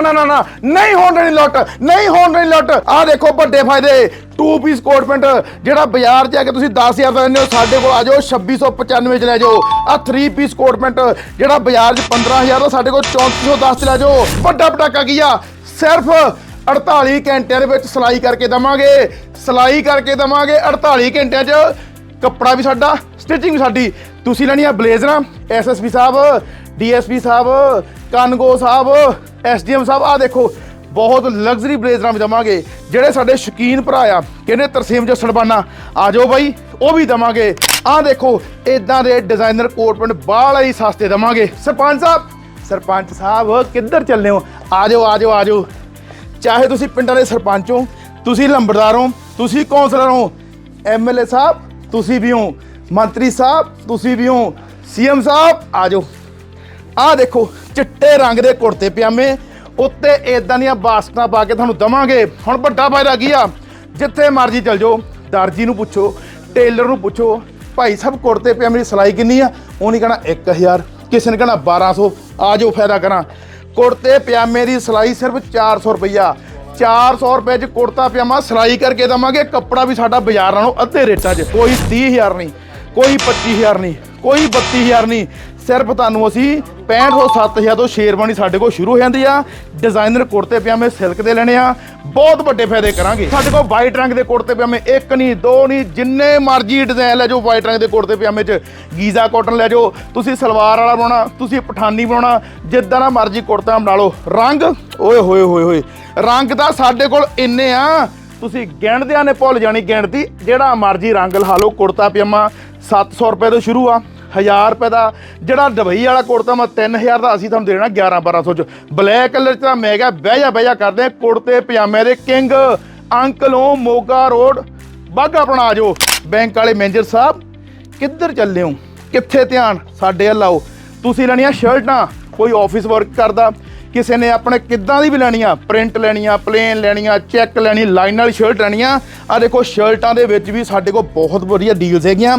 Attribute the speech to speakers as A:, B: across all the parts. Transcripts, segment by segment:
A: ਨਾ ਨਾ ਨਾ ਨਾ। ਨਹੀਂ ਹੋਣ ਨਹੀਂ ਲੁੱਟ, ਨਹੀਂ ਹੋਣ ਨਹੀਂ ਲੁੱਟ। ਆਹ ਦੇਖੋ ਵੱਡੇ ਫਾਇਦੇ। 2 ਪੀਸ ਕੋਟ ਪੈਂਟ ਜਿਹੜਾ ਬਾਜ਼ਾਰ 'ਚ ਆ ਕੇ ਤੁਸੀਂ 10000 ਦਾ ਲੈਂਦੇ ਹੋ, ਸਾਡੇ ਕੋਲ ਆ ਜਾਓ 2695 ਚ ਲੈ ਜਾਓ। ਆ 3 ਪੀਸ ਕੋਟ ਪੈਂਟ ਜਿਹੜਾ ਬਾਜ਼ਾਰ 'ਚ 15000 ਦਾ, ਸਾਡੇ ਕੋਲ 3410 ਚ ਲੈ ਜਾਓ। ਵੱਡਾ ਪਟਾਕਾ ਕੀ ਆ? ਸਿਰਫ 48 ਘੰਟਿਆਂ ਦੇ ਵਿੱਚ ਸਿਲਾਈ ਕਰਕੇ ਦਵਾਂਗੇ। ਸਿਲਾਈ ਕਰਕੇ ਦਵਾਂਗੇ 48 ਘੰਟਿਆਂ 'ਚ। ਕੱਪੜਾ ਵੀ ਸਾਡਾ ਸਟਿਚਿੰਗ ਵੀ ਸਾਡੀ। ਤੁਸੀਂ ਲੈਣੀ ਆ ਬਲੇਜ਼ਰਾਂ ਐਸਐਸਪੀ ਸਾਹਿਬ। ਡੀਐਸਪੀ ਸਾਹਿਬ, ਕਾਨਗੋ ਸਾਹਿਬ, ਐਸਡੀਐਮ ਸਾਹਿਬ ਆ ਦੇਖੋ, ਬਹੁਤ ਲਗਜ਼ਰੀ ਬਲੇਜ਼ਰਾਂ ਵੀ ਦਵਾਂਗੇ, ਜਿਹੜੇ ਸਾਡੇ ਸ਼ੌਕੀਨ ਭਰਾ ਆ, ਕਹਿੰਦੇ ਤਰਸੀਮ ਜੋ ਸੜਬਾਨਾ ਆ ਜਾਓ ਬਾਈ, ਉਹ ਵੀ ਦਵਾਂਗੇ। ਆ ਦੇਖੋ ਇਦਾਂ ਦੇ ਡਿਜ਼ਾਈਨਰ ਕੋਟ ਪੈਂਟ ਬਾਹਲਾ ਹੀ ਸਸਤੇ ਦਵਾਂਗੇ। ਸਰਪੰਚ ਸਾਹਿਬ ਸਰਪੰਚ ਸਾਹਿਬ, ਕਿੱਧਰ ਚੱਲੇ ਹੋ? ਆ ਜਾਓ ਆ ਜਾਓ ਆ ਜਾਓ ਚਾਹੇ ਤੁਸੀਂ ਪਿੰਡਾਂ ਦੇ ਸਰਪੰਚ ਹੋ, ਤੁਸੀਂ ਲੰਬੜਦਾਰ ਹੋ, ਤੁਸੀਂ ਕੌਂਸਲਰ ਹੋ ਐਮਐਲਏ ਸਾਹਿਬ, ਤੁਸੀਂ ਵੀ ਹੋ, ਮੰਤਰੀ ਸਾਹਿਬ, ਤੁਸੀਂ ਵੀ ਹੋ ਸੀਐਮ ਸਾਹਿਬ ਆ ਜਾਓ ਆਹ ਦੇਖੋ, ਚਿੱਟੇ ਰੰਗ ਦੇ ਕੁੜਤੇ ਪਜਾਮੇ, ਉੱਤੇ ਇਦਾਂ ਦੀਆਂ ਬਾਸਟਾਂ ਪਾ ਕੇ ਤੁਹਾਨੂੰ ਦਵਾਂਗੇ। ਹੁਣ ਵੱਡਾ ਫਾਇਦਾ ਕੀ ਆ? ਜਿੱਥੇ ਮਰਜ਼ੀ ਚਲ ਜਾਓ, ਦਰਜੀ ਨੂੰ ਪੁੱਛੋ, ਟੇਲਰ ਨੂੰ ਪੁੱਛੋ, ਭਾਈ ਸਾਹਿਬ ਕੁੜਤੇ ਪਜਾਮੇ ਦੀ ਸਿਲਾਈ ਕਿੰਨੀ ਆ? ਉਹ ਨਹੀਂ ਕਹਣਾ 1000 ਕਿਸੇ ਨੇ ਕਹਣਾ 1200 ਆ ਜਾਓ ਫਾਇਦਾ ਕਰਾਂ। ਕੁੜਤੇ ਪਜਾਮੇ ਦੀ ਸਿਲਾਈ ਸਿਰਫ 400 ਰੁਪਈਆ। 400 ਰੁਪਏ ਚ ਕੁੜਤਾ ਪਜਾਮਾ ਸਿਲਾਈ ਕਰਕੇ ਦਵਾਂਗੇ। ਕੱਪੜਾ ਵੀ ਸਾਡਾ ਬਾਜ਼ਾਰ ਨਾਲੋਂ ਅੱਧੇ ਰੇਟਾਂ 'ਚ। ਕੋਈ 30000 ਨਹੀਂ, ਕੋਈ 25000 ਨਹੀਂ, ਕੋਈ 32000 ਨਹੀਂ। ਸਿਰਫ ਤੁਹਾਨੂੰ ਅਸੀਂ 6500 7000 ਤੋਂ ਸ਼ੇਰਵਾਨੀ ਸਾਡੇ ਕੋਲ ਸ਼ੁਰੂ ਹੋ ਜਾਂਦੀ ਆ। ਡਿਜ਼ਾਈਨਰ ਕੁੜਤੇ ਪਜਾਮੇ ਸਿਲਕ ਦੇ ਲੈਣੇ ਆ। ਬਹੁਤ ਵੱਡੇ ਫਾਇਦੇ ਕਰਾਂਗੇ। ਸਾਡੇ ਕੋਲ ਵਾਈਟ ਰੰਗ ਦੇ ਕੁੜਤੇ ਪਜਾਮੇ ਇੱਕ ਨਹੀਂ, ਦੋ ਨਹੀਂ, ਜਿੰਨੇ ਮਰਜ਼ੀ ਡਿਜ਼ਾਈਨ ਲੈ ਜਾਓ ਵਾਈਟ ਰੰਗ ਦੇ ਕੁੜਤੇ ਪਜਾਮੇ 'ਚ। ਗੀਜ਼ਾ ਕਾਟਨ ਲੈ ਜਾਓ। ਤੁਸੀਂ ਸਲਵਾਰ ਵਾਲਾ ਬਣਾਉਣਾ, ਤੁਸੀਂ ਪਠਾਨੀ ਬਣਾਉਣਾ, ਜਿੱਦਾਂ ਦਾ ਮਰਜ਼ੀ ਕੁੜਤਾ ਬਣਾ ਲਓ। ਰੰਗ, ਓਏ ਹੋਏ ਹੋਏ ਹੋਏ। ਰੰਗ ਤਾਂ ਸਾਡੇ ਕੋਲ ਇੰਨੇ ਆ। ਤੁਸੀਂ ਗਿਣਦਿਆਂ ਨੇ ਭੁੱਲ ਜਾਣੀ ਗਿਣਤੀ। ਜਿਹੜਾ ਮਰਜ਼ੀ ਰੰਗ ਲਹਾ ਲਓ, ਕੁੜਤਾ, ਪਜਾਮਾ। 700 ਰੁਪਏ ਤੋਂ ਸ਼ੁਰੂ ਆ। 1000 ਰੁਪਏ ਦਾ। ਜਿਹੜਾ ਦੁਬਈ ਵਾਲਾ ਕੁੜਤਾ ਮੈਂ 3000 ਦਾ ਅਸੀਂ ਤੁਹਾਨੂੰ ਦੇਣਾ 11 1200 ਚ। ਬਲੈਕ ਕਲਰ ਚ ਤਾਂ ਮੈਂ ਕਿਹਾ ਬਹਿ ਜਾ ਬਹਿ ਜਾ ਕਰਦੇ ਆ ਕੁੜਤੇ, ਪਜਾਮੇ ਦੇ ਕਿੰਗ, ਅੰਕਲੋਂ ਮੋਗਾ ਰੋਡ। ਬਾਗਾ ਬਣਾ ਜੋ ਬੈਂਕ ਵਾਲੇ ਮੈਨੇਜਰ ਸਾਹਿਬ, ਕਿੱਧਰ ਚੱਲੇ ਹੋ? ਕਿੱਥੇ ਧਿਆਨ? ਸਾਡੇ ਵੱਲ ਆਓ। ਤੁਸੀਂ ਲੈਣੀਆਂ ਸ਼ਰਟਾਂ, ਕੋਈ ਆਫਿਸ ਵਰਕ ਕਰਦਾ। ਕਿਸੇ ਨੇ ਆਪਣੇ ਕਿੱਦਾਂ ਦੀ ਵੀ ਲੈਣੀਆਂ, ਪ੍ਰਿੰਟ ਲੈਣੀਆਂ, ਪਲੇਨ ਲੈਣੀਆਂ, ਚੈੱਕ ਲੈਣੀ, ਲਾਈਨ ਵਾਲੀ ਸ਼ਰਟ ਲੈਣੀਆਂ। ਆ ਦੇਖੋ ਸ਼ਰਟਾਂ ਦੇ ਵਿੱਚ ਵੀ ਸਾਡੇ ਕੋਲ ਬਹੁਤ ਵਧੀਆ ਡੀਲਸ ਹੈਗੀਆਂ।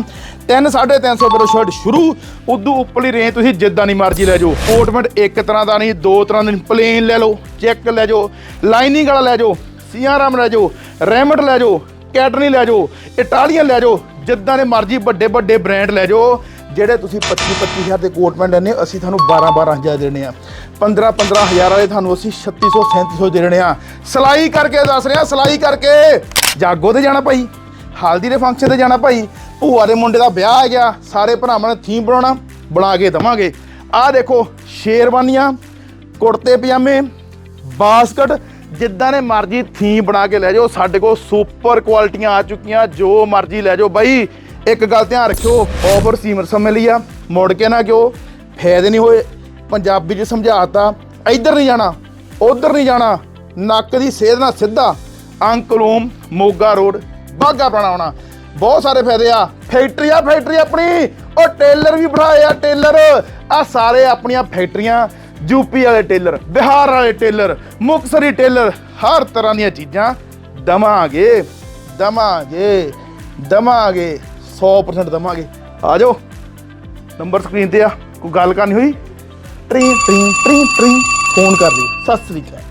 A: 3 350 ਰੁਪਏ ਤੋਂ ਸ਼ਰਟ ਸ਼ੁਰੂ। ਉਦੋਂ ਉੱਪਰਲੀ ਰੇਂਜ ਤੁਸੀਂ ਜਿੱਦਾਂ ਦੀ ਮਰਜ਼ੀ ਲੈ ਜਾਓ। ਕੋਟਮੈਂਟ ਇੱਕ ਤਰ੍ਹਾਂ ਦਾ ਨਹੀਂ, ਦੋ ਤਰ੍ਹਾਂ ਦੇ ਪਲੇਨ ਲੈ ਲਓ ਚੈੱਕ ਲੈ ਜਾਓ। ਲਾਈਨਿੰਗ ਵਾਲਾ ਲੈ ਜਾਓ ਸੀਆਰਾਮ ਲੈ ਜਾਓ ਰੈਮਟ ਲੈ ਜਾਓ ਕੈਟਨੀ ਲੈ ਜਾਓ ਇਟਾਲੀਅਨ ਲੈ ਜਾਓ, ਜਿੱਦਾਂ ਦੇ ਮਰਜ਼ੀ ਵੱਡੇ ਵੱਡੇ ਬ੍ਰਾਂਡ ਲੈ ਜਾਓ। ਜਿਹੜੇ ਤੁਸੀਂ 25 25000 ਦੇ ਕੋਟ ਪੈਂਟ ਲੈਣੇ ਅਸੀਂ ਤੁਹਾਨੂੰ 12 12000 ਦੇਣੇ ਆ। 15 15000 ਵਾਲੇ ਤੁਹਾਨੂੰ ਅਸੀਂ 3600 3700 ਦੇ ਦੇਣੇ ਆ। ਸਿਲਾਈ ਕਰਕੇ ਦੱਸ ਰਿਹਾ, ਸਿਲਾਈ ਕਰਕੇ। ਜਾਗੋ ਤੇ ਜਾਣਾ ਭਾਈ, ਹਲਦੀ ਦੇ ਫੰਕਸ਼ਨ ਤੇ ਜਾਣਾ ਭਾਈ। ਭੂਆ ਦੇ ਮੁੰਡੇ ਦਾ ਵਿਆਹ ਆ ਗਿਆ, ਸਾਰੇ ਭਰਾਵਾਂ ਨੇ ਥੀਮ ਬਣਾਉਣਾ, ਬਣਾ ਕੇ ਦਵਾਂਗੇ। ਆਹ ਦੇਖੋ, ਸ਼ੇਰਵਾਨੀਆਂ, ਕੁੜਤੇ ਪਜਾਮੇ, ਬਾਸਕਟ, ਜਿੱਦਾਂ ਨੇ ਮਰਜ਼ੀ ਥੀਮ ਬਣਾ ਕੇ ਲੈ ਜਾਓ, ਸਾਡੇ ਕੋਲ ਸੁਪਰ ਕੁਆਲਿਟੀਆਂ ਆ ਚੁੱਕੀਆਂ, ਜੋ ਮਰਜ਼ੀ ਲੈ ਜਾਓ। ਬਾਈ ਇੱਕ ਗੱਲ ਧਿਆਨ ਰੱਖਿਓ ਆਫਰ ਸੀਮਰ ਸਮੇਂ ਲਈ ਆ, ਮੁੜ ਕੇ ਨਾ ਕਿਉਂ, ਫਾਇਦੇ ਨਹੀਂ ਹੋਏ। ਪੰਜਾਬੀ ਚ ਸਮਝਾਤਾ, ਇੱਧਰ ਨਹੀਂ ਜਾਣਾ, ਉਧਰ ਨਹੀਂ ਜਾਣਾ, ਨੱਕ ਦੀ ਸੇਧ ਨਾਲ ਸਿੱਧਾ ਅੰਕਲੋਮ ਮੋਗਾ ਰੋਡ ਬਾਗਾ ਬਣਾਉਣਾ ਬਹੁਤ ਸਾਰੇ ਫਾਇਦੇ ਆ ਫੈਕਟਰੀ ਆ ਫੈਕਟਰੀ ਆਪਣੀ, ਉਹ ਟੇਲਰ ਵੀ ਬਣਾਏ ਆ ਟੇਲਰ ਆ ਸਾਰੇ ਆਪਣੀਆਂ ਫੈਕਟਰੀਆਂ, ਯੂਪੀ ਵਾਲੇ ਟੇਲਰ, ਬਿਹਾਰ ਵਾਲੇ ਟੇਲਰ ਮੁਕਸਰੀ ਟੇਲਰ, ਹਰ ਤਰ੍ਹਾਂ ਦੀਆਂ ਚੀਜ਼ਾਂ ਦਵਾਂਗੇ ਦਵਾਂਗੇ ਦਵਾਂਗੇ। 100% ਦਵਾਂਗੇ। ਆ ਜਾਓ। ਨੰਬਰ ਸਕਰੀਨ ਤੇ ਆ। ਕੋਈ ਗੱਲ ਕਰਨੀ ਹੋਈ? ਟ੍ਰੀ ਟ੍ਰੀ ਟ੍ਰੀ ਟ੍ਰੀ। ਫੋਨ ਕਰ ਦਿਓ ਸਤਿ ਸ੍ਰੀ ਅਕਾਲ।